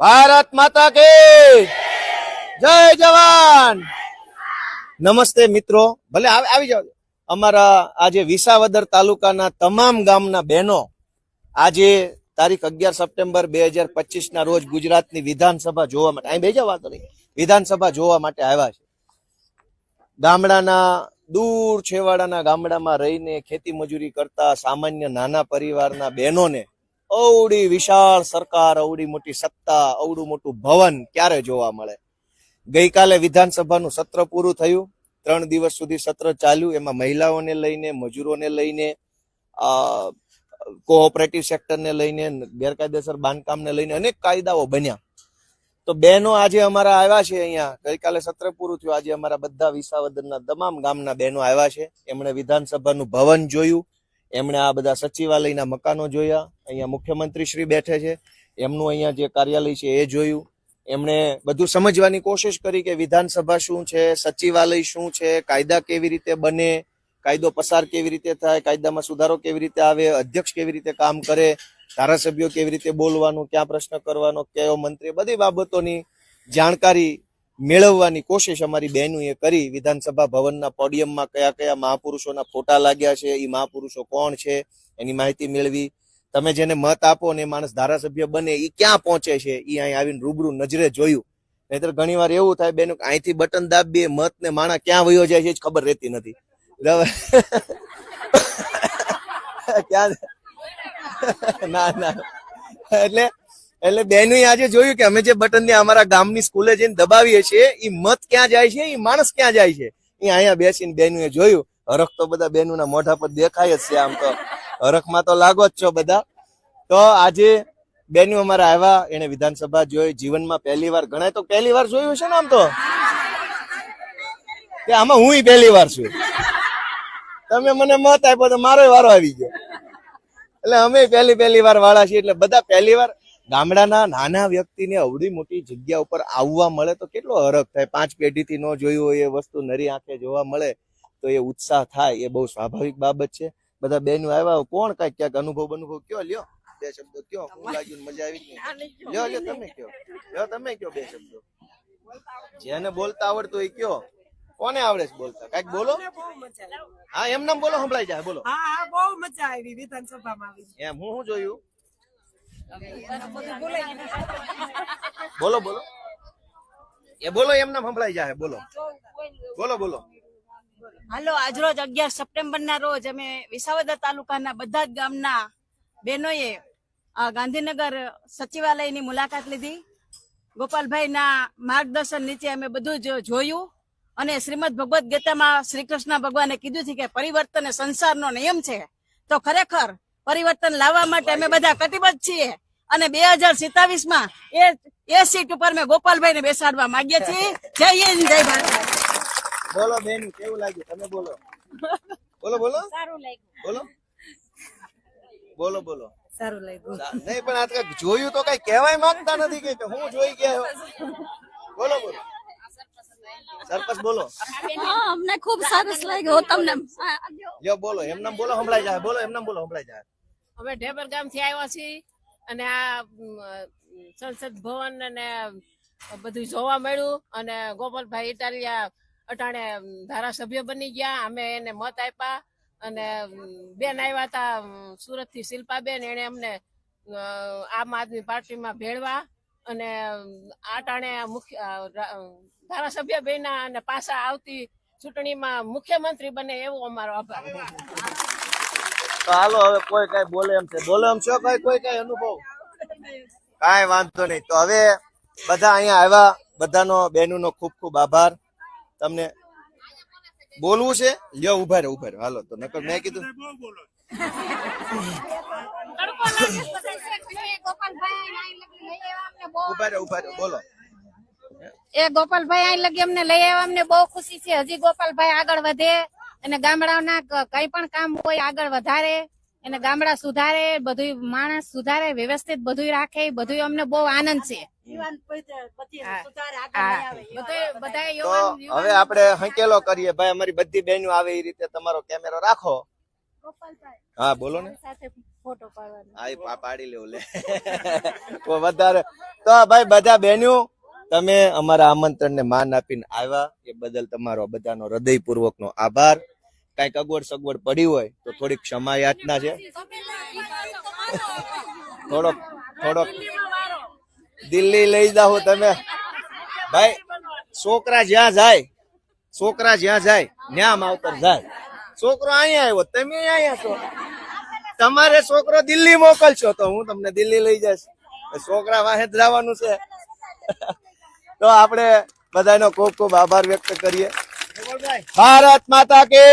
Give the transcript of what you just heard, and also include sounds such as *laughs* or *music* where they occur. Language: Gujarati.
ભારત માતા કી જય જવાન. નમસ્તે મિત્રો, ભલે આવી જાઓ. અમારા આજે વિસાવદર તાલુકાના તમામ ગામના બહેનો આજે તારીખ અગિયાર સપ્ટેમ્બર બે હજાર પચીસ ના રોજ ગુજરાતની વિધાનસભા જોવા માટે, અહીં બેજા વાતો નહીં, વિધાનસભા જોવા માટે આવ્યા છે. ગામડાના, દૂર છેવાડાના ગામડામાં રહીને ખેતી મજૂરી કરતા સામાન્ય નાના પરિવારના બહેનોને અવડી વિશાળ સરકાર, અવડી મોટી સત્તા, અવડું મોટું ભવન ક્યારે જોવા મળે? ગઈકાલે વિધાનસભાનું સત્ર પૂરું થયું. ત્રણ દિવસ સુધી સત્ર ચાલ્યું. એમાં મહિલાઓને લઈને, મજૂરોને લઈને કોઓપરેટિવ સેક્ટરને લઈને, ગેરકાયદેસર બાંધકામને લઈને અનેક કાયદાઓ બન્યા. તો બહેનો આજે અમારા આવ્યા છે અહીંયા. ગઈકાલે સત્ર પૂરું થયું. આજે અમારા બધા વિસાવદરના તમામ ગામના બહેનો આવ્યા છે. એમણે વિધાનસભાનું ભવન જોયું. એમણે આ બધા સચિવાલયના મકાનો જોયા. અહીંયા મુખ્યમંત્રી શ્રી બેઠે છે. એમનું અહીંયા જે કાર્યાલય છે એ જોયું. એમણે બધું સમજવાની કોશિશ કરી કે વિધાનસભા શું છે, સચિવાલય શું છે, કાયદા કેવી રીતે બને, કાયદો પસાર કેવી રીતે થાય, કાયદામાં સુધારો કેવી રીતે આવે, અધ્યક્ષ કેવી રીતે કામ કરે, ધારાસભ્યો કેવી રીતે બોલવાનું, ક્યાં પ્રશ્ન કરવાનો, કયો મંત્રી, બધી બાબતોની જાણકારી મેળવવાની કોશિશ અમારી બહેનોએ કરી. વિધાનસભા ભવનના પોડિયમમાં કયા કયા મહાપુરુષોના ફોટા લાગ્યા છે એ મહાપુરુષો કોણ છે, એની માહિતી મેળવી. તમે જેને મત આપો ને માણસ ધારાસભ્ય બને એ ક્યાં પહોંચે છે એ અહીં આવીને રૂબરૂ નજરે જોયું. નહીતર ઘણી વાર એવું થાય બેન, અહીંથી બટન દાબીએ, મત ને માણા ક્યાં વયો જાય છે એ ખબર રહેતી નથી. *laughs* ક્યાં ના ના. એટલે એટલે બેનું આજે જોયું કે અમે જે બટન ને અમારા ગામની સ્કૂલે જઈને દબાવીએ છીએ એ મત ક્યાં જાય છે એ માણસ ક્યાં જાય છે? એ અહીંયા બેસીને બેનુએ જોયું. હરખ તો બધા બેનુના મોઢા પર દેખાય જ છે આમ તો. હરખમાં તો લાગો જ છો બધા. તો આજે બેનુ અમારા આવ્યા, એને વિધાનસભા જોઈ, જીવનમાં પહેલી વાર ગણાય તો પહેલી વાર જોયું છે ને આમ તો? કે આમાં હું પહેલી વાર છું. તમે મને મત આપ્યો તો મારો વારો આવી ગયો. એટલે અમે પહેલી પહેલી વાર વાળા છીએ, એટલે બધા પહેલી વાર ગામડાના નાના વ્યક્તિને અવડી મોટી જગ્યા ઉપર આવવા મળે તો કેટલો હરખ થાય? પાંચ પેઢીથી ન જોયું હોય એ વસ્તુ નરી આંખે જોવા મળે તો એ ઉત્સાહ થાય. એ બહુ સ્વાભાવિક બાબત છે. બધા બેનો આવ્યા કોણ કંઈક ક્યાંક અનુભવ અનુભવ કયો? લ્યો બે શબ્દો કયો? હું લાગ્યું મજા આવી લ્યો લ્યો તમે કયો. લ્યો તમે કયો બે શબ્દો. જેને બોલતા આવડતું એ કયો. કોને આવડે છે બોલતા? કંઈક બોલો. હા એમ નામ બોલો સંભળાઈ જાય. બોલો. હા બહુ મજા આવી વિધાનસભામાં આવી. એમ હું શું જોયું? બોલો બોલો. એ બોલો, એમને સંભળાઈ જાય બોલો. બોલો બોલો. હાલો આજરોજ અગિયાર સપ્ટેમ્બર ના રોજ અમે વિસાવદર તાલુકાના બધા જ ગામના બહેનોએ ગાંધીનગર સચિવાલયની મુલાકાત લીધી. ગોપાલભાઈના માર્ગદર્શન નીચે અમે બધું જ જોયું અને શ્રીમદ ભગવદ્ ગીતામાં શ્રી કૃષ્ણ ભગવાને કીધું છે કે પરિવર્તન સંસારનો નિયમ છે. તો ખરેખર પરિવર્તન લાવવા માટે અમે બધા કટિબદ્ધ છીએ. અને બે હજાર સિત્તાવીસમાં એ એ સીટ ઉપર મેં ગોપાલભાઈ ને બેસાડવા માંગીએ છીએ. જય હિન્દ જય ભારત. બોલો બેન કેવું લાગ્યું? તમે બોલો. બોલો બોલો. સારું લાગ્યું. બોલો. બોલો બોલો. સારું લાગ્યું. નહીં પણ આ કઈ જોયું તો કઈ કહેવાય માંગતા નથી કે હું જોઈ ગયા. બોલો બોલો. સરપંચ બોલો. હા અમને ખૂબ સરસ લાગ્યું. તમને જો બોલો. એમ નામ બોલો સંભળાઈ જાય બોલો એમ નામ બોલો સંભળાઈ જાય અમે ઢેબર ગામથી આવ્યા છીએ અને આ સંસદ ભવન અને બધું જોવા મળ્યું અને ગોપાલભાઈ ઇટાલિયા અટાણે ધારાસભ્ય બની ગયા. અમે એને મત આપ્યા અને બેન આવ્યા હતા સુરતથી શિલ્પાબેન. એને અમને આમ આદમી પાર્ટીમાં ભેળવા અને આટાણે મુખ્ય ધારાસભ્ય બન્યા અને પાછા આવતી ચૂંટણીમાં મુખ્યમંત્રી બને એવો અમારો આભાર. તો હાલો હવે કોઈ કઈ બોલે એમ છે. બોલે એમ છો કઈ કોઈ કઈ અનુભવ? કાંઈ વાંધો નહીં. તો હવે બધા અહીંયા આવ્યા. બધાનો બહેનોનો ખૂબ ખૂબ આભાર. તમને બોલવું છે? લ્યો ઊભા રહો ઊભા રહો. હાલો તો નકર મેં કીધું ઊભા રહો ઊભા રહો બોલો. એ ગોપાલભાઈ અહીં લગી અમને લઈ આવ્યા અમને બહુ ખુશી છે. હજી ગોપાલભાઈ આગળ વધે. અને ગામડાઓના કઈ પણ કામ હોય આગળ વધારે અને ગામડા સુધારે બધું માણસ સુધારે વ્યવસ્થિત બધું રાખે બધું અમને બહુ આનંદ છે. હવે આપણે હંકેલો કરીએ. ભાઈ અમારી બધી બહેનો આવે એ રીતે તમારો કેમેરો રાખો. હા બોલો ને. સાથે ફોટો પાડવાનો. હા પાડી લેવું લે. *laughs* વધારે તો ભાઈ બધા બહેનો તમે અમારા આમંત્રણને માન આપીને આવ્યા. એ બદલ તમારો બધાનો હૃદયપૂર્વકનો આભાર. કંઈક અગવડ સગવડ પડી હોય તો થોડીક ક્ષમા યાચના છે. થોડોક થોડોક. દિલ્હી લઈ જાઓ તમે. ભાઈ, છોકરા જ્યાં જાય, છોકરા જ્યાં જાય ત્યાં માવતર જાય. છોકરો અહીંયા આવ્યો, તમે અહીંયા છો. તમારે છોકરો દિલ્હી મોકલશો તો હું તમને દિલ્હી લઈ જઈશ. છોકરા વાહે જ જવાનું છે. તો આપણે બધાનો ખૂબ ખૂબ આભાર વ્યક્ત કરીએ. ભારત માતા કે